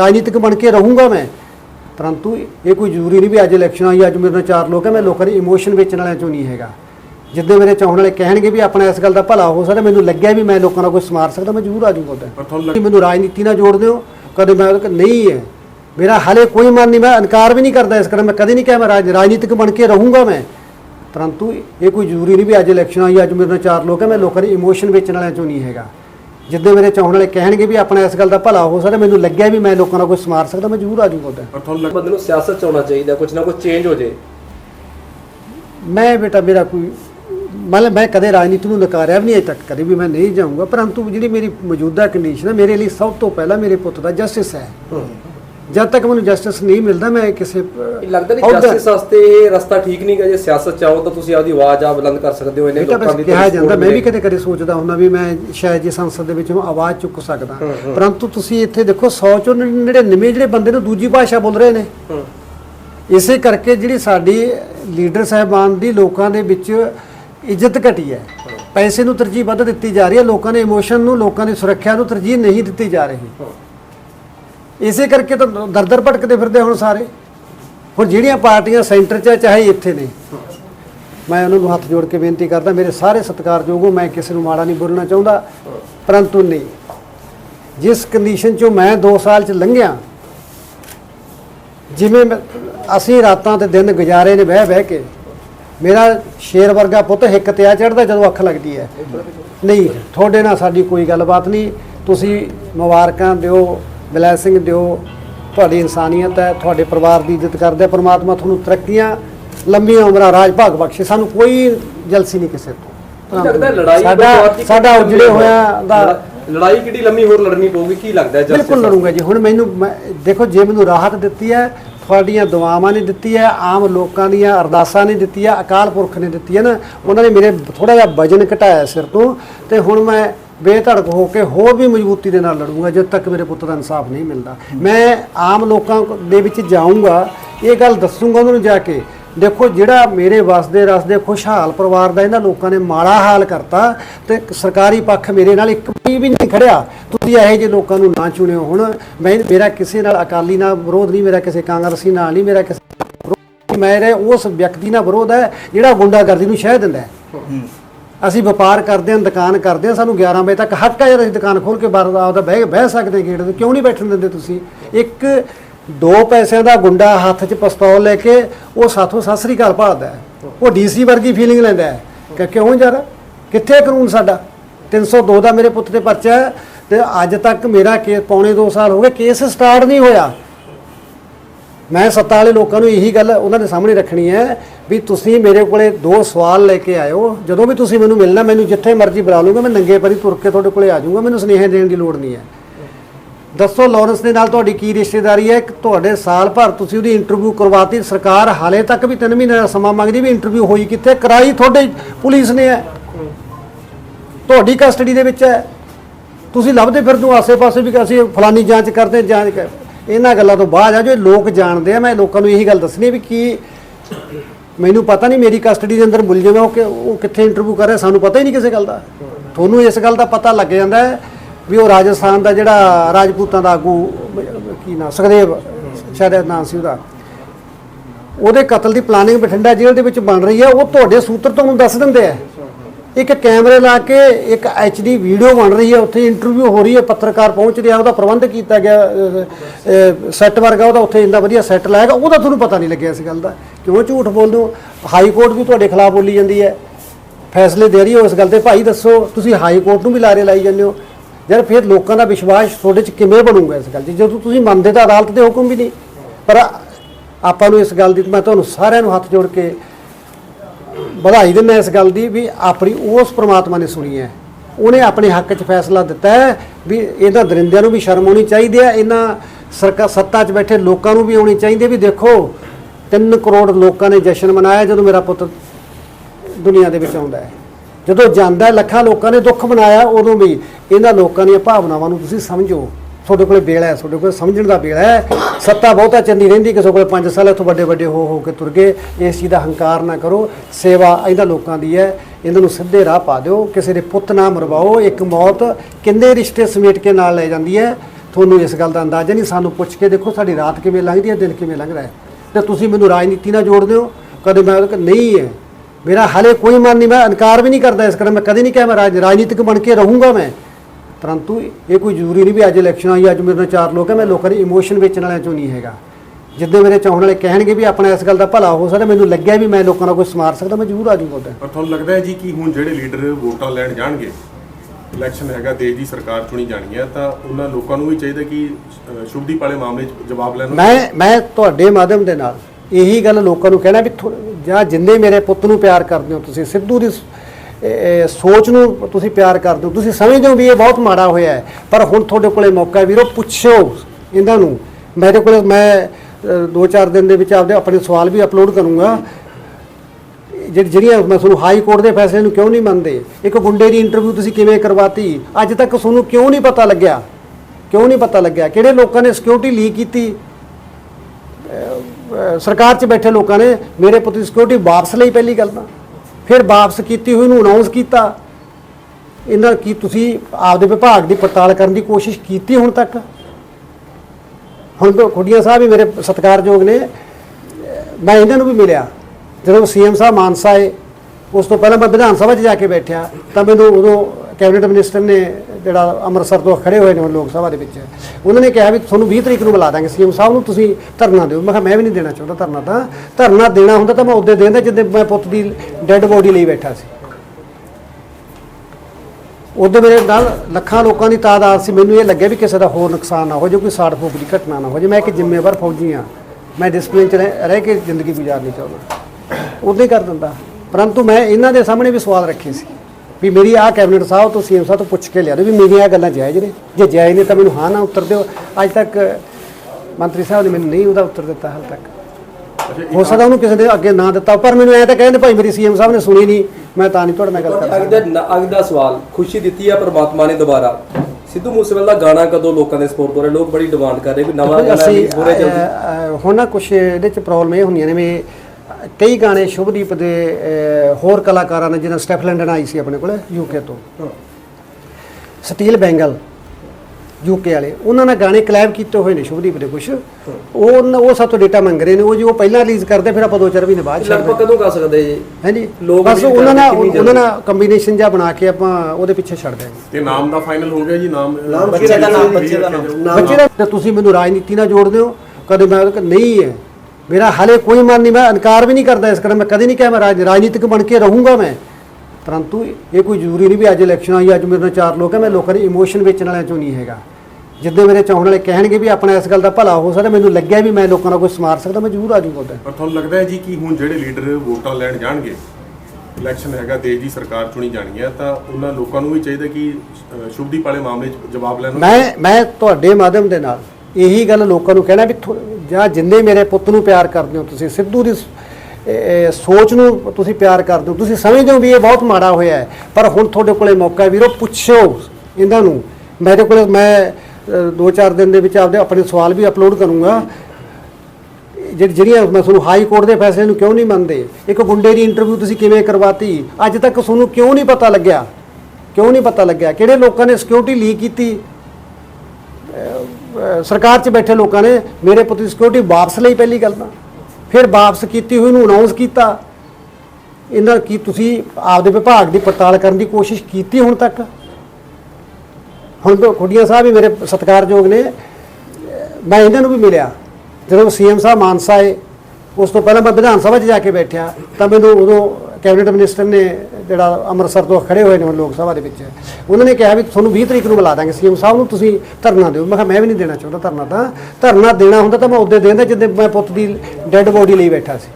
ਰਾਜਨੀਤਿਕ ਬਣ ਕੇ ਰਹੂੰਗਾ ਮੈਂ। ਪਰੰਤੂ ਇਹ ਕੋਈ ਜ਼ਰੂਰੀ ਨਹੀਂ ਵੀ ਅੱਜ ਇਲੈਕਸ਼ਨ ਆਈ ਅੱਜ ਮੇਰੇ ਨਾਲ ਚਾਰ ਲੋਕ ਹੈ ਮੈਂ ਲੋਕਾਂ ਦੇ ਇਮੋਸ਼ਨ ਵੇਚਣ ਵਾਲਿਆਂ ਚੋਂ ਨਹੀਂ ਹੈਗਾ। ਜਿੱਦੇ ਮੇਰੇ ਚਾਹਣ ਵਾਲੇ ਕਹਿਣਗੇ ਵੀ ਆਪਣਾ ਇਸ ਗੱਲ ਦਾ ਭਲਾ ਹੋ ਸਕਦਾ ਮੈਨੂੰ ਲੱਗਿਆ ਵੀ ਮੈਂ ਲੋਕਾਂ ਨਾਲ ਕੋਈ ਸਮਾਰ ਸਕਦਾ ਮੈਂ ਜ਼ਰੂਰ ਆ ਜਾਊਂਗਾ ਮੈਨੂੰ ਰਾਜਨੀਤੀ ਨਾਲ ਜੋੜ ਦਿਓ ਕਦੇ ਮੈਂ ਨਹੀਂ ਹੈ। ਮੇਰਾ ਹਾਲੇ ਕੋਈ ਮਨ ਨਹੀਂ ਮੈਂ ਇਨਕਾਰ ਵੀ ਨਹੀਂ ਕਰਦਾ ਇਸ ਕਰ ਮੈਂ ਕਦੇ ਨਹੀਂ ਕਿਹਾ ਮੈਂ ਰਾਜ- ਰਾਜਨੀਤਿਕ ਬਣ ਕੇ ਰਹੂੰਗਾ ਮੈਂ। ਪਰੰਤੂ ਇਹ ਕੋਈ ਜ਼ਰੂਰੀ ਨਹੀਂ ਵੀ ਅੱਜ ਇਲੈਕਸ਼ਨ ਆਈ ਅੱਜ ਮੇਰੇ ਨਾਲ ਚਾਰ ਲੋਕ ਹੈ ਮੈਂ ਲੋਕਾਂ ਦੇ ਇਮੋਸ਼ਨ ਵੇਚਣ ਵਾਲਿਆਂ ਚੋਂ ਨਹੀਂ ਹੈਗਾ। ਜਿੱਦੇ ਮੇਰੇ ਚਾਹਣ ਵਾਲੇ ਕਹਿਣਗੇ ਵੀ ਆਪਣਾ ਇਸ ਗੱਲ ਦਾ ਭਲਾ ਹੋ ਸਕਦਾ ਮੈਨੂੰ ਲੱਗਿਆ ਵੀ ਮੈਂ ਲੋਕਾਂ ਨਾਲ ਕੋਈ ਸਮਾਰ ਸਕਦਾ ਮੈਂ ਜ਼ਰੂਰ ਆ ਜਾਊਂਗਾ ਉੱਧਰ। ਪਰ ਤੁਹਾਨੂੰ ਲੱਗ- ਬੰਦੇ ਨੂੰ ਸਿਆਸਤ ਚ ਆਉਣਾ ਚਾਹੀਦਾ ਕੁਝ ਨਾ ਕੁਝ ਚੇਂਜ ਹੋ ਜੇ। ਮੈਂ ਬੇਟਾ ਮੇਰਾ ਕੋਈ ਮਤਲਬ ਮੈਂ ਕਦੇ ਰਾਜਨੀਤੀ ਨੂੰ ਨਕਾਰਿਆ ਵੀ ਨਹੀਂ ਅਜੇ ਤੱਕ ਕਦੇ ਵੀ ਮੈਂ ਨਹੀਂ ਜਾਊਂਗਾ ਪਰੰਤੂ ਜਿਹੜੀ ਮੇਰੀ ਮੌਜੂਦਾ ਕੰਡੀਸ਼ਨ ਹੈ ਮੇਰੇ ਲਈ ਸਭ ਤੋਂ ਪਹਿਲਾਂ ਮੇਰੇ ਪੁੱਤ ਦਾ ਜਸਟਿਸ ਹੈ। ਜਦ ਤੱਕ ਮੈਨੂੰ ਜਸਟਿਸ ਨਹੀਂ ਮਿਲਦਾ ਮੈਂ ਕਿਸੇ ਲੱਗਦਾ ਨਹੀਂ ਅਹੁਦਾ- ਜਸਟਿਸ ਵਾਸਤੇ ਇਹ ਰਸਤਾ ਠੀਕ ਨਹੀਂ ਗਾ ਜੇ ਸਿਆਸਤ ਚ ਆਓ ਤਾਂ ਤੁਸੀਂ ਆਪਦੀ ਆਵਾਜ਼ ਆ ਬੁਲੰਦ ਕਰ ਸਕਦੇ ਹੋ ਇਹਨੇ ਬੇਟਾ ਲੋਕਾਂ ਬਸ ਦੀ ਕਿਹਾ ਜਾਂਦਾ ਮੈਂ ਵੀ। ਕਦੇ ਕਦੇ ਸੋਚਦਾ ਹੁੰਦਾ ਵੀ ਮੈਂ ਸ਼ਾਇਦ ਜੇ ਸੰਸਦ ਦੇ ਵਿੱਚ ਆਵਾਜ਼ ਚੁੱਕ ਸਕਦਾ। ਪਰੰਤੂ ਤੁਸੀਂ ਇੱਥੇ ਦੇਖੋ 100 ਚੋਂ 99 ਜਿਹੜੇ ਬੰਦੇ ਨੂੰ ਦੂਜੀ ਭਾਸ਼ਾ ਬੋਲ ਰਹੇ ਨੇ। ਹੂੰ। ਇਸੇ ਕਰਕੇ ਜਿਹੜੀ ਸਾਡੀ ਲੀਡਰ ਸਾਹਿਬਾਨ ਦੀ ਲੋਕਾਂ ਦੇ ਵਿੱਚ ਇੱਜ਼ਤ ਘਟੀ ਹੈ। ਪੈਸੇ ਨੂੰ ਤਰਜੀਹ ਵੱਧ ਦਿੱਤੀ ਜਾ ਰਹੀ ਹੈ ਲੋਕਾਂ ਦੇ ਇਮੋਸ਼ਨ ਨੂੰ ਲੋਕਾਂ ਦੀ ਸੁਰੱਖਿਆ ਨੂੰ ਤਰਜੀਹ ਨਹੀਂ ਦਿੱਤੀ ਜਾ ਰਹੀ। ਇਸੇ ਕਰਕੇ ਤਾਂ ਦਰਦਰ ਭਟਕਦੇ ਫਿਰਦੇ ਹੁਣ ਸਾਰੇ। ਹੁਣ ਜਿਹੜੀਆਂ ਪਾਰਟੀਆਂ ਸੈਂਟਰ 'ਚ ਆ, ਚਾਹੇ ਇੱਥੇ ਨੇ। ਮੈਂ ਉਹਨਾਂ ਨੂੰ ਹੱਥ ਜੋੜ ਕੇ ਬੇਨਤੀ ਕਰਦਾ ਮੇਰੇ ਸਾਰੇ ਸਤਿਕਾਰਯੋਗ ਹੋ ਮੈਂ ਕਿਸੇ ਨੂੰ ਮਾੜਾ ਨਹੀਂ ਬੋਲਣਾ ਚਾਹੁੰਦਾ ਪਰੰਤੂ ਨਹੀਂ। ਜਿਸ ਕੰਡੀਸ਼ਨ 'ਚੋਂ ਮੈਂ 2 ਸਾਲ 'ਚ ਲੰਘਿਆ ਜਿਵੇਂ ਮੈਂ- ਅਸੀਂ ਰਾਤਾਂ ਤੇ ਦਿਨ ਗੁਜ਼ਾਰੇ ਨੇ ਬਹਿ ਬਹਿ ਕੇ ਮੇਰਾ ਸ਼ੇਰ ਵਰਗਾ ਪੁੱਤ ਹਿੱਕ ਤੇ ਆ ਚੜਦਾ ਜਦੋਂ ਅੱਖ ਲੱਗਦੀ ਹੈ। ਨਹੀਂ ਤੁਹਾਡੇ ਨਾਲ ਸਾਡੀ ਕੋਈ ਗੱਲਬਾਤ ਨਹੀਂ। ਤੁਸੀਂ ਮੁਬਾਰਕਾਂ ਦਿਓ ਬਲੇਸਿੰਗ ਦਿਓ ਤੁਹਾਡੀ ਇਨਸਾਨੀਅਤ ਹੈ ਤੁਹਾਡੇ ਪਰਿਵਾਰ ਦੀ ਇੱਜ਼ਤ ਕਰਦੇ ਆ ਪ੍ਰਮਾਤਮਾ ਤੁਹਾਨੂੰ ਤਰੱਕੀਆਂ ਲੰਮੀਆਂ ਉਮਰਾਂ ਰਾਜ ਭਾਗ ਬਖਸ਼ੇ। ਸਾਨੂੰ ਕੋਈ ਜਲਸੀ ਨਹੀਂ ਕਿਸੇ ਤੋਂ। ਕੀ ਲੱਗਦਾ ਲੜਾਈ ਸਾਡਾ ਸਾਡਾ ਉਜੜੇ ਹੋਇਆ। ਦਾ ਲੜਾ- ਲੜਾਈ ਕਿੱਡੀ ਲੰਮੀ ਹੋਰ ਲੜਨੀ ਪਊਗੀ? ਕੀ ਲੱਗਦਾ justice ਬਿਲਕੁਲ ਲੜੂੰਗਾ ਜੀ। ਹੁਣ ਮੈਨੂੰ ਦੇਖੋ ਜੇ ਮੈਨੂੰ ਰਾਹਤ ਦਿੱਤੀ ਹੈ ਤੁਹਾਡੀਆਂ ਦੁਆਵਾਂ ਨੇ ਦਿੱਤੀ ਹੈ ਆਮ ਲੋਕਾਂ ਦੀਆਂ ਅਰਦਾਸਾਂ ਨੇ ਦਿੱਤੀ ਹੈ ਅਕਾਲ ਪੁਰਖ ਨੇ ਦਿੱਤੀ ਹੈ ਨਾ ਉਹਨਾਂ ਨੇ ਮੇਰੇ ਥੋੜਾ ਜਿਹਾ ਵਜਨ ਘਟਾਇਆ ਸਿਰ ਤੋਂ। ਤੇ ਹੁਣ ਮੈਂ ਬੇਧੜਕ ਹੋ ਕੇ ਹੋਰ ਵੀ ਮਜ਼ਬੂਤੀ ਦੇ ਨਾਲ ਲੜੂੰਗਾ, ਜਦ ਤੱਕ ਮੇਰੇ ਪੁੱਤ ਦਾ ਇਨਸਾਫ ਨਹੀਂ ਮਿਲਦਾ। ਮੈਂ ਆਮ ਲੋਕਾਂ ਦੇ ਵਿੱਚ ਜਾਊਂਗਾ, ਇਹ ਗੱਲ ਦੱਸੂੰਗਾ ਉਹਨਾਂ ਨੂੰ ਜਾ ਕੇ, ਦੇਖੋ ਜਿਹੜਾ ਮੇਰੇ ਵਸਦੇ ਰਸਦੇ ਖੁਸ਼ਹਾਲ ਪਰਿਵਾਰ ਦਾ ਇਹਨਾਂ ਲੋਕਾਂ ਨੇ ਮਾੜਾ ਹਾਲ ਕਰਤਾ, ਤੇ ਸਰਕਾਰੀ ਪੱਖ ਮੇਰੇ ਨਾਲ ਇੱਕ ਵੀ ਨਹੀਂ ਖੜਿਆ। ਤੁਸੀਂ ਇਹੋ ਜਿਹੇ ਲੋਕਾਂ ਨੂੰ ਨਾ ਚੁਣਿਓ ਹੁਣ। ਮੈਂ ਮੇਰਾ ਕਿਸੇ ਨਾਲ ਅਕਾਲੀ ਨਾਲ ਵਿਰੋਧ ਨਹੀਂ, ਮੇਰਾ ਕਿਸੇ ਕਾਂਗਰਸੀ ਨਾਲ ਨਹੀਂ, ਮੇਰਾ ਕਿਸੇ ਵਿਰੋਧ- ਮੇਰੇ ਉਸ ਵਿਅਕਤੀ ਨਾਲ ਵਿਰੋਧ ਹੈ, ਜਿਹੜਾ ਗੁੰਡਾਗਰਦੀ ਨੂੰ ਸ਼ਹਿ ਦਿੰਦਾ ਹੈ। ਅਸੀਂ ਵਪਾਰ ਕਰਦੇ ਹਾਂ, ਦੁਕਾਨ ਕਰਦੇ ਹਾਂ, ਸਾਨੂੰ 11 ਵਜੇ ਤੱਕ ਹੱਕ ਹੈ ਯਾਰ ਅਸੀਂ ਦੁਕਾਨ ਖੋਲ ਕੇ ਬਾਹਰ ਆਪਦਾ ਬਹਿ ਬਹਿ ਸਕਦੇ ਹਾਂ ਗੇਟ ਤੇ ਕਿਉਂ ਨਹੀਂ ਬੈਠਣ ਦਿੰਦੇ ਤੁਸੀਂ? ਇੱਕ, ਦੋ ਪੈਸਿਆਂ ਦਾ ਗੁੰਡਾ ਹੱਥ 'ਚ ਪਿਸਤੌਲ ਲੈ ਕੇ ਉਹ ਸਾਥੋਂ ਸਤਿ ਸ੍ਰੀ ਅਕਾਲ ਭਾਲਦਾ ਹੈ। ਉਹ ਡੀਸੀ ਵਰਗੀ ਫੀਲਿੰਗ ਲੈਂਦਾ ਹੈ। ਕਿ ਕਿਉਂ ਯਾਰ? ਕਿੱਥੇ ਕਾਨੂੰਨ ਸਾਡਾ? 302 ਦਾ ਮੇਰੇ ਪੁੱਤ ਤੇ ਪਰਚਾ ਹੈ ਤੇ ਅੱਜ ਤੱਕ ਮੇਰਾ ਕੇਸ, ਪੌਣੇ 2 ਸਾਲ ਹੋ ਗਏ, ਕੇਸ ਸਟਾਰਟ ਨਹੀਂ ਹੋਇਆ। ਮੈਂ ਸੱਤਾ ਵਾਲੇ ਲੋਕਾਂ ਨੂੰ ਇਹੀ ਗੱਲ ਉਹਨਾਂ ਦੇ ਸਾਹਮਣੇ ਰੱਖਣੀ ਹੈ ਵੀ ਤੁਸੀਂ ਮੇਰੇ ਕੋਲੇ ਦੋ ਸਵਾਲ ਲੈ ਕੇ ਆਇਓ। ਜਦੋਂ ਵੀ ਤੁਸੀਂ ਮੈਨੂੰ ਮਿਲਣਾ, ਮੈਨੂੰ ਜਿੱਥੇ ਮਰਜ਼ੀ ਬੁਲਾ ਲੂੰਗਾ ਮੈਂ ਨੰਗੇ ਪਰੀ ਤੁਰ ਕੇ ਤੁਹਾਡੇ ਕੋਲੇ ਆ ਜਾਊਂਗਾ, ਮੈਨੂੰ ਸੁਨੇਹੇ ਦੇਣ ਦੀ ਲੋੜ ਨਹੀਂ ਹੈ। ਦੱਸੋ, ਲਾਰੈਂਸ ਦੇ ਨਾਲ ਤੁਹਾਡੀ ਕੀ ਰਿਸ਼ਤੇਦਾਰੀ ਹੈ? ਤੁਹਾਡੇ ਸਾਲ ਭਰ ਤੁਸੀਂ ਉਹਦੀ ਇੰਟਰਵਿਊ ਕਰਵਾਤੀ, ਸਰਕਾਰ ਹਾਲੇ ਤੱਕ ਵੀ 3 ਮਹੀਨੇ ਦਾ ਸਮਾਂ ਮੰਗਦੀ ਵੀ ਇੰਟਰਵਿਊ ਹੋਈ ਕਿੱਥੇ? ਕਰਾਈ ਤੁਹਾਡੇ ਪੁਲਿਸ ਨੇ ਹੈ। ਤੁਹਾਡੀ ਕਸਟਡੀ ਦੇ ਵਿੱਚ ਹੈ। ਤੁਸੀਂ ਲੱਭਦੇ ਫਿਰਦੇ ਹੋ, ਆਸੇ-ਪਾਸੇ ਵੀ ਅਸੀਂ ਫਲਾਨੀ ਜਾਂਚ ਕਰਦੇ, ਜਾਂਚ ਕਰ ਇਹਨਾਂ ਗੱਲਾਂ ਤੋਂ ਬਾਅਦ ਆ, ਜੋ ਲੋਕ ਜਾਣਦੇ ਆ, ਮੈਂ ਲੋਕਾਂ ਨੂੰ ਇਹੀ ਗੱਲ ਦੱਸਣੀ ਵੀ ਕੀ ਮੈਨੂੰ ਪਤਾ ਨਹੀਂ ਮੇਰੀ ਕਸਟਡੀ ਦੇ ਅੰਦਰ ਮੁਲਜ਼ਮ ਹੈ ਉਹ ਕਿ ਉਹ ਕਿੱਥੇ ਇੰਟਰਵਿਊ ਕਰ ਰਿਹਾ, ਸਾਨੂੰ ਪਤਾ ਹੀ ਨਹੀਂ ਕਿਸੇ ਗੱਲ ਦਾ। ਤੁਹਾਨੂੰ ਇਸ ਗੱਲ ਦਾ ਪਤਾ ਲੱਗ ਜਾਂਦਾ ਹੈ ਵੀ ਉਹ ਰਾਜਸਥਾਨ ਦਾ ਜਿਹੜਾ ਰਾਜਪੂਤਾਂ ਦਾ ਆਗੂ, ਕੀ ਨਾਮ ਸੁਖਦੇਵ, ਸ਼ਾਇਦ ਇਹ ਨਾਮ ਸੀ ਉਹਦਾ। ਉਹਦੇ ਕਤਲ ਦੀ ਪਲਾਨਿੰਗ ਬਠਿੰਡਾ ਜੇਲ੍ਹ ਦੇ ਵਿੱਚ ਬਣ ਰਹੀ ਹੈ, ਉਹ ਤੁਹਾਡੇ ਸੂਤਰ ਤੁਹਾਨੂੰ ਦੱਸ ਦਿੰਦੇ ਆ। ਇੱਕ ਕੈਮਰੇ ਲਾ ਕੇ ਇੱਕ ਐਚਡੀ ਵੀਡੀਓ ਬਣ ਰਹੀ ਹੈ, ਉੱਥੇ ਇੰਟਰਵਿਊ ਹੋ ਰਹੀ ਹੈ, ਪੱਤਰਕਾਰ ਪਹੁੰਚ ਰਿਹਾ, ਉਹਦਾ ਪ੍ਰਬੰਧ ਕੀਤਾ ਗਿਆ ਸੈੱਟ ਵਰਗਾ ਉਹਦਾ ਉੱਥੇ ਇੰਨਾ ਵਧੀਆ ਸੈੱਟ ਲਾਏਗਾ ਉਹਦਾ ਤੁਹਾਨੂੰ ਪਤਾ ਨਹੀਂ ਲੱਗਿਆ ਇਸ ਗੱਲ ਦਾ। ਕਿਉਂ ਝੂਠ ਬੋਲਦੇ ਹੋ? ਹਾਈ ਕੋਰਟ ਵੀ ਤੁਹਾਡੇ ਖਿਲਾਫ ਬੋਲੀ ਜਾਂਦੀ ਹੈ। ਫੈਸਲੇ ਦੇ ਰਹੀ ਹੋ ਇਸ ਗੱਲ ਤੇ। ਭਾਈ ਦੱਸੋ, ਤੁਸੀਂ ਹਾਈ ਕੋਰਟ ਨੂੰ ਵੀ ਲਾਰੇ ਲਾਈ ਜਾਂਦੇ ਹੋ। ਯਾਰ ਫਿਰ ਲੋਕਾਂ ਦਾ ਵਿਸ਼ਵਾਸ ਤੁਹਾਡੇ 'ਚ ਕਿਵੇਂ ਬਣੂਗਾ ਇਸ ਗੱਲ 'ਚ? ਜਦੋਂ ਤੁਸੀਂ ਮੰਨਦੇ ਤਾਂ ਅਦਾਲਤ ਦੇ ਹੁਕਮ ਵੀ ਨਹੀਂ। ਪਰ ਆਪਾਂ ਨੂੰ ਇਸ ਗੱਲ ਦੀ ਮੈਂ ਤੁਹਾਨੂੰ ਸਾਰਿਆਂ ਨੂੰ ਹੱਥ ਜੋੜ ਕੇ ਵਧਾਈ ਦਿੰਦਾ ਇਸ ਗੱਲ ਦੀ ਵੀ ਆਪਣੀ ਉਸ ਪ੍ਰਮਾਤਮਾ ਨੇ ਸੁਣੀ ਹੈ। ਉਹਨੇ ਆਪਣੇ ਹੱਕ 'ਚ ਫੈਸਲਾ ਦਿੱਤਾ ਹੈ ਵੀ ਇਹਨਾਂ ਦਰਿੰਦਿਆਂ ਨੂੰ ਵੀ ਸ਼ਰਮ ਆਉਣੀ ਚਾਹੀਦੀ ਹੈ, ਇਹਨਾਂ ਸਰਕਾਰ ਸੱਤਾ 'ਚ ਬੈਠੇ ਲੋਕਾਂ ਨੂੰ ਵੀ ਆਉਣੀ ਚਾਹੀਦੀ ਹੈ ਵੀ ਦੇਖੋ 3 ਕਰੋੜ ਲੋਕਾਂ ਨੇ ਜਸ਼ਨ ਮਨਾਇਆ ਜਦੋਂ ਮੇਰਾ ਪੁੱਤ ਦੁਨੀਆ ਦੇ ਵਿੱਚ ਆਉਂਦਾ ਹੈ। ਜਦੋਂ ਜਾਂਦਾ ਲੱਖਾਂ ਲੋਕਾਂ ਨੇ ਦੁੱਖ ਮਨਾਇਆ, ਉਦੋਂ ਵੀ ਇਹਨਾਂ ਲੋਕਾਂ ਦੀਆਂ ਭਾਵਨਾਵਾਂ ਨੂੰ ਤੁਸੀਂ ਸਮਝੋ। ਤੁਹਾਡੇ ਕੋਲੇ ਵੇਲਾ ਹੈ, ਤੁਹਾਡੇ ਕੋਲ ਸਮਝਣ ਦਾ ਵੇਲਾ ਹੈ। ਸੱਤਾ ਬਹੁਤਾ ਚੰਦੀ ਰਹਿੰਦੀ, ਕਿਸੇ ਕੋਲੇ 5 ਸਾਲ ਇੱਥੋਂ ਵੱਡੇ ਵੱਡੇ ਹੋ ਹੋ ਕੇ ਤੁਰ ਗਏ। ਇਸ ਚੀਜ਼ ਦਾ ਹੰਕਾਰ ਨਾ ਕਰੋ, ਸੇਵਾ ਇਹਨਾਂ ਲੋਕਾਂ ਦੀ ਹੈ। ਇਹਨਾਂ ਨੂੰ ਸਿੱਧੇ ਰਾਹ ਪਾ ਦਿਓ, ਕਿਸੇ ਦੇ ਪੁੱਤ ਨਾ ਮਰਵਾਓ, ਇੱਕ ਮੌਤ ਕਿੰਨੇ ਰਿਸ਼ਤੇ ਸਮੇਟ ਕੇ ਨਾਲ ਲੈ ਜਾਂਦੀ ਹੈ। ਤੁਹਾਨੂੰ ਇਸ ਗੱਲ ਦਾ ਅੰਦਾਜ਼ਾ ਨਹੀਂ, ਸਾਨੂੰ ਪੁੱਛ ਕੇ ਦੇਖੋ ਸਾਡੀ ਰਾਤ ਕਿਵੇਂ ਲੰਘਦੀ ਹੈ, ਦਿਨ ਕਿਵੇਂ ਲੰਘਦਾ ਹੈ। ਤੇ ਤੁਸੀਂ ਮੈਨੂੰ ਰਾਜਨੀਤੀ ਨਾਲ ਜੋੜਦੇ ਹੋ, ਕਦੇ ਮੈਂ ਉਹਨੂੰ ਨਹੀਂ ਹੈ। ਮੇਰਾ ਹਾਲੇ ਕੋਈ ਮਨ ਨਹੀਂ, ਮੈਂ ਇਨਕਾਰ ਵੀ ਨਹੀਂ ਕਰਦਾ ਇਸ ਕਰਕੇ ਮੈਂ ਕਦੇ ਨਹੀਂ ਕਿਹਾ ਮੈਂ ਰਾਜ- ਰਾਜਨੀਤਿਕ ਬਣ ਕੇ ਰਹੂੰਗਾ ਮੈਂ। ਪਰੰਤੂ ਇਹ ਕੋਈ ਜ਼ਰੂਰੀ ਨਹੀਂ ਵੀ ਅੱਜ ਇਲੈਕਸ਼ਨ ਆਈ ਅੱਜ ਮੇਰੇ ਨਾਲ ਚਾਰ ਲੋਕ ਹੈ ਮੈਂ ਲੋਕਾਂ ਦੀ ਇਮੋਸ਼ਨ ਵੇਚਣ ਵਾਲਿਆਂ ਚੋਂ ਨਹੀਂ ਹੈਗਾ। ਜਿੱਦੇ ਮੇਰੇ ਚਾਹਣ ਵਾਲੇ ਕਹਿਣਗੇ ਵੀ ਆਪਣਾ ਇਸ ਗੱਲ ਦਾ ਭਲਾ ਹੋ ਸਕਦਾ ਮੈਨੂੰ ਲੱਗਿਆ ਵੀ ਮੈਂ ਲੋਕਾਂ ਦਾ ਕੁਝ ਸਮਾਰ ਸਕਦਾ ਮੈਂ ਜ਼ਰੂਰ ਆ ਜਾਊਂਗਾ ਉੱਧਰ ਪਰ ਤੁਹਾਨੂੰ ਲੱਗਦਾ ਹੈ ਜੀ ਕਿ ਹੁਣ ਜਿਹੜੇ ਲੀਡਰ ਵੋਟਾਂ ਲੈਣ ਜਾਣਗੇ ਇਲੈਕਸ਼ਨ ਹੈਗਾ ਦੇਸ਼ ਦੀ ਸਰਕਾਰ ਚੁਣੀ ਜਾਣੀ ਹੈ ਤਾਂ ਉਹਨਾਂ ਲੋਕਾਂ ਨੂੰ ਵੀ ਚਾਹੀਦਾ ਕਿ ਸ਼ੁਭਦੀਪ ਵਾਲੇ ਮਾਮਲੇ 'ਚ ਜਵਾਬ ਲੈਣ ਮੈਂ ਮੈਂ ਤੁਹਾਡੇ ਮਾਧਿਅਮ ਦੇ ਨਾਲ ਇਹੀ ਗੱਲ ਲੋਕਾਂ ਨੂੰ ਕਹਿਣਾ ਵੀ ਜਾਂ ਜਿੰਨੇ ਮੇਰੇ ਪੁੱਤ ਨੂੰ ਪਿਆਰ ਕਰਦੇ ਹੋ ਤੁਸੀਂ ਸਿੱਧੂ ਦੀ ਸੋਚ ਨੂੰ ਤੁਸੀਂ ਪਿਆਰ ਕਰਦੇ ਹੋ। ਤੁਸੀਂ ਸਮਝਦੇ ਹੋ ਵੀ ਇਹ ਬਹੁਤ ਮਾੜਾ ਹੋਇਆ ਹੈ। ਪਰ ਹੁਣ ਤੁਹਾਡੇ ਕੋਲੇ ਮੌਕਾ ਹੈ ਵੀਰੋ ਪੁੱਛੋ ਇਹਨਾਂ ਨੂੰ। ਮੇਰੇ ਕੋਲੇ ਮੈਂ ਅ, ਦੋ ਚਾਰ ਦਿਨ ਦੇ ਵਿੱਚ ਆਪਦੇ ਆਪਣੇ ਸਵਾਲ ਵੀ ਅਪਲੋਡ ਕਰੂੰਗਾ। ਜਿਹੜੀ ਜਿਹੜੀਆਂ ਮੈਂ ਤੁਹਾਨੂੰ ਹਾਈ ਕੋਰਟ ਦੇ ਫੈਸਲੇ ਨੂੰ ਕਿਉਂ ਨਹੀਂ ਮੰਨਦੇ? ਇੱਕ ਗੁੰਡੇ ਦੀ ਇੰਟਰਵਿਊ ਤੁਸੀਂ ਕਿਵੇਂ ਕਰਵਾਤੀ? ਅੱਜ ਤੱਕ ਤੁਹਾਨੂੰ ਕਿਉਂ ਨਹੀਂ ਪਤਾ ਲੱਗਿਆ? ਕਿਉਂ ਨਹੀਂ ਪਤਾ ਲੱਗਿਆ? ਕਿਹੜੇ ਲੋਕਾਂ ਨੇ ਸਿਕਿਉਰਿਟੀ ਲੀਕ ਕੀਤੀ? ਸਰਕਾਰ 'ਚ ਬੈਠੇ ਲੋਕਾਂ ਨੇ ਮੇਰੇ ਪੁੱਤ ਦੀ ਸਿਕਿਉਰਿਟੀ ਵਾਪਸ ਲਈ ਪਹਿਲੀ ਗੱਲ ਤਾਂ। ਫਿਰ ਵਾਪਸ ਕੀਤੀ ਹੋਈ ਨੂੰ ਅਨਾਉਂਸ ਕੀਤਾ। ਇਹਨਾਂ ਕੀ ਤੁਸੀਂ ਆਪਦੇ ਵਿਭਾਗ ਦੀ ਪੜਤਾਲ ਕਰਨ ਦੀ ਕੋਸ਼ਿਸ਼ ਕੀਤੀ ਹੁਣ ਤੱਕ? ਹੁਣ ਤਾਂ ਖੁੱਡੀਆਂ ਸਾਹਿਬ ਵੀ ਮੇਰੇ ਸਤਿਕਾਰਯੋਗ ਨੇ। ਮੈਂ ਇਹਨਾਂ ਨੂੰ ਵੀ ਮਿਲਿਆ। ਜਦੋਂ ਸੀਐਮ ਸਾਹਿਬ ਮਾਨਸਾ ਆਏ, ਉਸ ਤੋਂ ਪਹਿਲਾਂ ਮੈਂ ਵਿਧਾਨ ਸਭਾ 'ਚ ਜਾ ਕੇ ਬੈਠਿਆ, ਤਾਂ ਮੈਨੂੰ ਉਦੋਂ ਕੈਬਨਿਟ ਮਿਨਿਸਟਰ ਨੇ ਜਿਹੜਾ ਅੰਮ੍ਰਿਤਸਰ ਤੋਂ ਖੜੇ ਹੋਏ ਨੇ ਲੋਕ ਸਭਾ ਦੇ ਵਿੱਚ, ਉਹਨਾਂ ਨੇ ਕਿਹਾ ਵੀ ਤੁਹਾਨੂੰ 20 ਤਰੀਕ ਨੂੰ ਬੁਲਾ ਦਾਂਗੇ ਸੀਐਮ ਸਾਹਿਬ ਨੂੰ, ਤੁਸੀਂ ਧਰਨਾ ਦਿਓ। ਮੈਂ ਕਿਹਾ, ਮੈਂ ਵੀ ਨਹੀਂ ਦੇਣਾ ਚਾਹੁੰਦਾ ਧਰਨਾ ਤਾਂ। ਧਰਨਾ ਦੇਣਾ ਹੁੰਦਾ ਤਾਂ ਮੈਂ ਉਦੋਂ ਦੇਂਦਾ ਜਦੋਂ ਮੈਂ ਪੁੱਤ ਦੀ ਡੈੱਡ ਬੋਡੀ ਲਈ ਬੈਠਾ ਸੀ। ਉਦੋਂ ਮੇਰੇ ਨਾਲ ਲੱਖਾਂ ਲੋਕਾਂ ਦੀ ਤਾਦਾਦ ਸੀ। ਮੈਨੂੰ ਇਹ ਲੱਗਿਆ ਵੀ ਕਿਸੇ ਦਾ ਹੋਰ ਨੁਕਸਾਨ ਨਾ ਹੋ ਜਾਏ ਕੋਈ ਸਾੜ ਫੂਕ ਦੀ ਘਟਨਾ ਨਾ ਹੋ ਜਾਵੇ। ਮੈਂ ਇੱਕ ਜ਼ਿੰਮੇਵਾਰ ਫੌਜੀ ਹਾਂ। ਮੈਂ ਡਿਸਪਲਿਨ ਚ ਰਹਿ ਰਹਿ ਕੇ ਜ਼ਿੰਦਗੀ ਗੁਜ਼ਾਰਨੀ ਚਾਹੁੰਦਾ। ਉਦੋਂ ਹੀ ਕਰ ਦਿੰਦਾ। ਪਰੰਤੂ ਮੈਂ ਇਹਨਾਂ ਦੇ ਸਾਹਮਣੇ ਵੀ ਸਵਾਲ ਰੱਖੇ ਸੀ। ਵੀ ਮੇਰੀ ਆਹ ਕੈਬਨਿਟ ਸਾਹਿਬ ਤੋਂ ਸੀਐਮ ਸਾਹਿਬ ਤੋਂ ਪੁੱਛ ਕੇ ਲਿਆ ਦਿਓ ਵੀ ਮੇਰੀਆਂ ਇਹ ਗੱਲਾਂ ਜਾਇਜ਼ ਨੇ। ਜੇ ਜਾਇਜ਼ ਨੇ ਤਾਂ ਮੈਨੂੰ ਹਾਂ ਨਾ ਉੱਤਰ ਦਿਓ। ਅੱਜ ਤੱਕ ਮੰਤਰੀ ਸਾਹਿਬ ਨੇ ਮੈਨੂੰ ਨਹੀਂ ਉਹਦਾ ਉੱਤਰ ਦਿੱਤਾ ਹਾਲ ਤੱਕ। ਹੋ ਸਕਦਾ ਉਹਨੂੰ ਕਿਸੇ ਦੇ ਅੱਗੇ ਨਾ ਦਿੱਤਾ ਪਰ ਮੈਨੂੰ ਐ ਤਾਂ ਕਹਿੰਦੇ ਭਾਈ ਮੇਰੀ ਸੀਐਮ ਸਾਹਿਬ ਨੇ ਸੁਣੀ ਨਹੀਂ ਮੈਂ ਤਾਂ ਨਹੀਂ ਤੁਹਾਡੇ ਨਾਲ ਗੱਲ ਕਰ ਅੱਜ ਸਕਦਾ ਦਾ ਨ- ਅੱਜ ਦਾ ਸਵਾਲ ਖੁਸ਼ੀ ਦਿੱਤੀ ਹੈ ਪ੍ਰਮਾਤਮਾ ਨੇ ਦੁਬਾਰਾ। ਸਿੱਧੂ ਮੂਸੇਵਾਲਾ ਦਾ ਗਾਣਾ ਕਦੋਂ ਲੋਕਾਂ ਦੇ ਸਪੋਰਟ ਹੋ ਰਿਹਾ? ਲੋਕ ਬੜੀ ਡਿਮਾਂਡ ਕਰ ਰਹੇ ਵੀ ਨਵਾਂ ਗਾਣਾ ਹੋ ਰਿਹਾ ਜਲਦੀ। ਹੁਣ ਨਾ ਕੁਝ ਇਹਦੇ ਚ ਪ੍ਰੋਬਲਮ ਇਹ ਹੁੰਦੀਆਂ ਨੇ ਵੀ ਕਈ ਗਾਣੇ ਸ਼ੁਭਦੀਪ ਦੇ ਹੋਰ ਕਲਾਕਾਰਾਂ ਨੇ ਜਿਹਨਾਂ ਸਟੈਫ ਲੰਡਨ ਆਈ ਸੀ ਆਪਣੇ ਕੋਲੇ ਯੂਕੇ ਤੋਂ। ਸਟੀਲ ਬੈਂਗਲ ਯੂਕੇ ਵਾਲੇ ਉਹਨਾਂ ਨੇ ਗਾਣੇ ਕਲੈਬ ਕੀਤੇ ਹੋਏ ਨੇ ਸ਼ੁਭਦੀਪ ਦੇ ਕੁਝ ਉਹ ਉਹ ਸਭ ਤੋਂ ਡੇਟਾ ਮੰਗ ਰਹੇ ਨੇ ਉਹ ਜੋ ਪਹਿਲਾਂ ਰਿਲੀਜ਼ ਕਰਦੇ ਫਿਰ ਆਪਾਂ ਦੋ ਚਾਰ ਮਹੀਨੇ ਬਾਅਦ ਛੱਡ ਲਗਭਗ ਕਦੋਂ ਕਰ ਸਕਦੇ ਜੀ? ਹਾਂਜੀ। ਲੋਕ ਬਸ ਉਹਨਾਂ ਨਾਲ ਉਹਨਾਂ ਨਾਲ ਕੰਬੀਨੇਸ਼ਨ ਜਿਹਾ ਬਣਾ ਕੇ ਆਪਾਂ ਉਹਦੇ ਪਿੱਛੇ ਛੱਡ ਦਿਆਂਗੇ ਤੇ ਨਾਮ ਦਾ ਫਾਈਨਲ ਹੋ ਗਿਆ ਜੀ ਨਾਮ ਬੱਚੇ ਦਾ ਨਾਮ, ਬੱਚੇ ਦਾ ਨਾਮ। ਬੱਚੇ ਦਾ ਤੁਸੀਂ ਮੈਨੂੰ ਰਾਜਨੀਤੀ ਨਾਲ ਜੋੜਦੇ ਹੋ ਕਦੇ ਮੈਂ ਨਹੀਂ ਹੈ। ਮੇਰਾ ਹਾਲੇ ਕੋਈ ਮਨ ਨਹੀਂ ਮੈਂ ਇਨਕਾਰ ਵੀ ਨਹੀਂ ਕਰਦਾ ਇਸ ਕਰ ਮੈਂ ਕਦੇ ਨਹੀਂ ਕਿਹਾ ਮੈਂ ਰਾਜ- ਰਾਜਨੀਤਿਕ ਬਣ ਕੇ ਰਹੂੰਗਾ ਮੈਂ। ਪਰੰਤੂ ਇਹ ਕੋਈ ਜ਼ਰੂਰੀ ਨਹੀਂ ਵੀ ਅੱਜ ਇਲੈਕਸ਼ਨ ਆਈ ਅੱਜ ਮੇਰੇ ਨਾਲ ਚਾਰ ਲੋਕ ਹੈ ਮੈਂ ਲੋਕਾਂ ਦੀ ਇਮੋਸ਼ਨ ਵੇਚਣ ਵਾਲਿਆਂ ਚੋਂ ਨਹੀਂ ਹੈਗਾ। ਜਿੱਦੇ ਮੇਰੇ ਚਾਹਣ ਵਾਲੇ ਕਹਿਣਗੇ ਵੀ ਆਪਣਾ ਇਸ ਗੱਲ ਦਾ ਭਲਾ ਹੋ ਸਕਦਾ ਮੈਨੂੰ ਲੱਗਿਆ ਵੀ ਮੈਂ ਲੋਕਾਂ ਦਾ ਕੁਝ ਸਮਾਰ ਸਕਦਾ ਮੈਂ ਜ਼ਰੂਰ ਆ ਜਾਊਂਗਾ ਉੱਧਰ। ਪਰ ਤੁਹਾਨੂੰ ਲੱਗਦਾ ਹੈ ਜੀ ਕਿ ਹੁਣ ਜਿਹੜੇ ਲੀਡਰ ਵੋਟਾਂ ਲੈਣ ਜਾਣਗੇ ਇਲੈਕਸ਼ਨ ਹੈਗਾ ਦੇਸ਼ ਦੀ ਸਰਕਾਰ ਚੁਣੀ ਜਾਣੀ ਹੈ ਤਾਂ ਉਹਨਾਂ ਲੋਕਾਂ ਨੂੰ ਵੀ ਚਾਹੀਦਾ ਕਿ ਸ਼ੁਭਦੀਪ ਵਾਲੇ ਮਾਮਲੇ 'ਚ ਜਵਾਬ ਲੈਣ। ਮੈਂ ਮੈਂ ਤੁਹਾਡੇ ਮਾਧਿਅਮ ਦੇ ਨਾਲ ਇਹੀ ਗੱਲ ਲੋਕਾਂ ਨੂੰ ਕਹਿਣਾ ਵੀ ਜਾਂ ਜਿੰਨੇ ਮੇਰੇ ਪੁੱਤ ਨੂੰ ਪਿਆਰ ਕਰਦੇ ਹੋ ਤੁਸੀਂ ਸਿੱਧੂ ਦੀ ਸੋਚ ਨੂੰ ਤੁਸੀਂ ਪਿਆਰ ਕਰਦੇ ਹੋ ਤੁਸੀਂ ਸਮਝਦੇ ਹੋ ਵੀ ਇਹ ਬਹੁਤ ਮਾੜਾ ਹੋਇਆ ਹੈ ਪਰ ਹੁਣ ਤੁਹਾਡੇ ਕੋਲੇ ਮੌਕਾ ਹੈ। ਵੀਰੋ ਪੁੱਛੋ ਇਹਨਾਂ ਨੂੰ। ਮੇਰੇ ਕੋਲ ਮੈਂ ਅ, ਦੋ ਚਾਰ ਦਿਨ ਦੇ ਵਿੱਚ ਆਪਦੇ ਆਪਣੇ ਸਵਾਲ ਵੀ ਅਪਲੋਡ ਕਰੂੰਗਾ। ਜਿਹੜੀ ਜਿਹੜੀਆਂ ਮੈਂ ਤੁਹਾਨੂੰ ਹਾਈ ਕੋਰਟ ਦੇ ਫੈਸਲੇ ਨੂੰ ਕਿਉਂ ਨਹੀਂ ਮੰਨਦੇ? ਇੱਕ ਗੁੰਡੇ ਦੀ ਇੰਟਰਵਿਊ ਤੁਸੀਂ ਕਿਵੇਂ ਕਰਵਾਤੀ? ਅੱਜ ਤੱਕ ਤੁਹਾਨੂੰ ਕਿਉਂ ਨਹੀਂ ਪਤਾ ਲੱਗਿਆ? ਕਿਉਂ ਨਹੀਂ ਪਤਾ ਲੱਗਿਆ? ਕਿਹੜੇ ਲੋਕਾਂ ਨੇ ਸਿਕਿਉਰਿਟੀ ਲੀਕ ਕੀਤੀ? ਸਰਕਾਰ 'ਚ ਬੈਠੇ ਲੋਕਾਂ ਨੇ ਮੇਰੇ ਪੁੱਤ ਦੀ ਸਿਕਿਉਰਿਟੀ ਵਾਪਸ ਲਈ ਪਹਿਲੀ ਗੱਲ ਤਾਂ। ਫਿਰ ਵਾਪਸ ਕੀਤੀ ਹੋਈ ਨੂੰ ਅਨਾਉਂਸ ਕੀਤਾ। ਇਹਨਾਂ ਕੀ ਤੁਸੀਂ ਆਪਦੇ ਵਿਭਾਗ ਦੀ ਪੜਤਾਲ ਕਰਨ ਦੀ ਕੋਸ਼ਿਸ਼ ਕੀਤੀ ਹੁਣ ਤੱਕ? ਹੁਣ ਤਾਂ ਖੁੱਡੀਆਂ ਸਾਹਿਬ ਵੀ ਮੇਰੇ ਸਤਿਕਾਰਯੋਗ ਨੇ। ਮੈਂ ਇਹਨਾਂ ਨੂੰ ਵੀ ਮਿਲਿਆ। ਜਦੋਂ ਸੀਐਮ ਸਾਹਿਬ ਮਾਨਸਾ ਆਏ, ਉਸ ਤੋਂ ਪਹਿਲਾਂ ਮੈਂ ਵਿਧਾਨ ਸਭਾ 'ਚ ਜਾ ਕੇ ਬੈਠਿਆ, ਤਾਂ ਮੈਨੂੰ ਉਦੋਂ ਕੈਬਨਿਟ ਮਿਨਿਸਟਰ ਨੇ ਜਿਹੜਾ ਅੰਮ੍ਰਿਤਸਰ ਤੋਂ ਖੜੇ ਹੋਏ ਨੇ ਹੁਣ ਲੋਕ ਸਭਾ ਦੇ ਵਿੱਚ, ਉਹਨਾਂ ਨੇ ਕਿਹਾ ਵੀ ਤੁਹਾਨੂੰ 20 ਤਰੀਕ ਨੂੰ ਬੁਲਾ ਦਾਂਗੇ ਸੀਐਮ ਸਾਹਿਬ ਨੂੰ, ਤੁਸੀਂ ਧਰਨਾ ਦਿਓ। ਮੈਂ ਕਿਹਾ, ਮੈਂ ਵੀ ਨਹੀਂ ਦੇਣਾ ਚਾਹੁੰਦਾ ਧਰਨਾ ਤਾਂ। ਧਰਨਾ ਦੇਣਾ ਹੁੰਦਾ ਤਾਂ ਮੈਂ ਉਦੋਂ ਦੇਂਦਾ ਜਦੋਂ ਮੈਂ ਪੁੱਤ ਦੀ ਡੈੱਡ ਬੋਡੀ ਲਈ ਬੈਠਾ ਸੀ।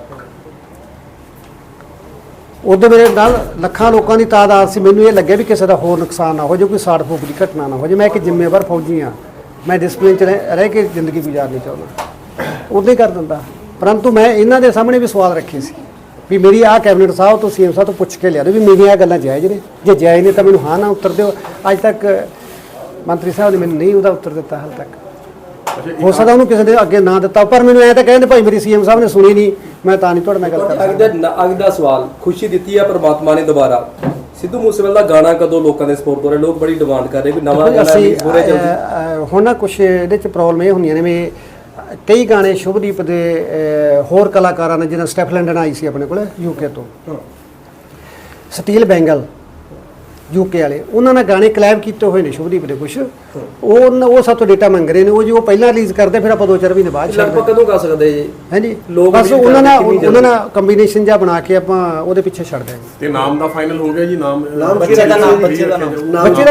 ਉਦੋਂ ਮੇਰੇ ਨਾਲ ਲੱਖਾਂ ਲੋਕਾਂ ਦੀ ਤਾਦਾਦ ਸੀ। ਮੈਨੂੰ ਇਹ ਲੱਗਿਆ ਵੀ ਕਿਸੇ ਦਾ ਹੋਰ ਨੁਕਸਾਨ ਨਾ ਹੋ ਜਾਵੇ, ਕੋਈ ਸਾੜ ਫੂਕ ਦੀ ਘਟਨਾ ਨਾ ਹੋ ਜਾਵੇ। ਮੈਂ ਇੱਕ ਜ਼ਿੰਮੇਵਾਰ ਫੌਜੀ ਹਾਂ। ਮੈਂ ਡਿਸਪਲਿਨ ਚ ਰਹਿ ਰਹਿ ਕੇ ਜ਼ਿੰਦਗੀ ਗੁਜ਼ਾਰਨੀ ਚਾਹੁੰਦਾ। ਉਦੋਂ ਹੀ ਕਰ ਦਿੰਦਾ। ਪਰੰਤੂ ਮੈਂ ਇਹਨਾਂ ਦੇ ਸਾਹਮਣੇ ਵੀ ਸਵਾਲ ਰੱਖੇ ਸੀ। ਵੀ ਮੇਰੀ ਆਹ ਕੈਬਨਿਟ ਸਾਹਿਬ ਤੋਂ ਸੀਐਮ ਸਾਹਿਬ ਤੋਂ ਪੁੱਛ ਕੇ ਲਿਆ ਦਿਓ ਵੀ ਮੇਰੀਆਂ ਗੱਲਾਂ ਜਾਇਜ਼ ਨੇ। ਜੇ ਜਾਇਜ਼ ਨੇ ਤਾਂ ਮੈਨੂੰ ਹਾਂ ਨਾ ਉੱਤਰ ਦਿਓ। ਅੱਜ ਤੱਕ ਮੰਤਰੀ ਸਾਹਿਬ ਨੇ ਮੈਨੂੰ ਨਹੀਂ ਉਹਦਾ ਉੱਤਰ ਦਿੱਤਾ ਹਾਲ ਤੱਕ। ਹੋ ਸਕਦਾ ਉਹਨੂੰ ਕਿਸੇ ਦੇ ਅੱਗੇ ਨਾ ਦਿੱਤਾ ਪਰ ਮੈਨੂੰ ਐ ਤਾਂ ਕਹਿੰਦੇ ਭਾਈ ਮੇਰੀ ਸੀਐਮ ਸਾਹਿਬ ਨੇ ਸੁਣੀ ਨਹੀਂ ਮੈਂ ਤਾਂ ਨਹੀਂ ਤੁਹਾਡੇ ਨਾਲ ਗੱਲ ਕਰ ਅੱਜ ਸਕਦਾ ਦਾ ਨ- ਅੱਜ ਦਾ ਸਵਾਲ ਖੁਸ਼ੀ ਦਿੱਤੀ ਹੈ ਪ੍ਰਮਾਤਮਾ ਨੇ ਦੁਬਾਰਾ। ਸਿੱਧੂ ਮੂਸੇਵਾਲਾ ਦਾ ਗਾਣਾ ਕਦੋਂ ਲੋਕਾਂ ਦੇ ਸਪੋਰਟ ਹੋ ਰਿਹਾ? ਲੋਕ ਬੜੀ ਡਿਮਾਂਡ ਕਰ ਰਹੇ ਵੀ ਨਵਾਂ ਗਾਣਾ ਅਸੀਂ ਹੁਣ ਨਾ ਕੁਝ ਇਹਦੇ ਚ ਪ੍ਰੋਬਲਮ ਇਹ ਹੁੰਦੀਆਂ ਨੇ ਵੀ ਕਈ ਗਾਣੇ ਸ਼ੁਭਦੀਪ ਦੇ ਹੋਰ ਕਲਾਕਾਰਾਂ ਨੇ ਜਿਹਨਾਂ ਸਟੈਫ ਲੰਡਨ ਆਈ ਸੀ ਆਪਣੇ ਕੋਲ ਯੂਕੇ ਤੋਂ। ਸਟੀਲ ਬੈਂਗਲ ਯੂਕੇ ਵਾਲੇ ਉਹਨਾਂ ਨਾਲ ਗਾਣੇ ਕਲੈਬ ਕੀਤੇ ਹੋਏ ਨੇ ਸ਼ੁਭਦੀਪ ਦੇ ਕੁਝ ਉਹ ਉਹ ਸਭ ਤੋਂ ਡੇਟਾ ਮੰਗ ਰਹੇ ਨੇ ਉਹ ਜੋ ਪਹਿਲਾਂ ਰਿਲੀਜ਼ ਕਰਦੇ ਫਿਰ ਆਪਾਂ ਦੋ ਚਾਰ ਮਹੀਨੇ ਬਾਅਦ ਲਗਭਗ ਛੱਡਦੇ ਕਦੋਂ ਕਰ ਸਕਦੇ ਜੀ? ਹਾਂਜੀ। ਲੋਕ ਬਸ ਉਹਨਾਂ ਨਾਲ ਉਹਨਾਂ ਨਾਲ ਕੰਬੀਨੇਸ਼ਨ ਜਿਹਾ ਬਣਾ ਕੇ ਆਪਾਂ ਉਹਦੇ ਪਿੱਛੇ ਛੱਡ ਦਿਆਂਗੇ ਤੇ ਨਾਮ ਦਾ ਫਾਈਨਲ ਹੋ ਗਿਆ ਜੀ ਨਾਮ ਨਾਮ ਬੱਚੇ ਦਾ ਨਾਮ ਬੱਚੇ ਦਾ ਨਾਮ। ਬੱਚੇ ਦਾ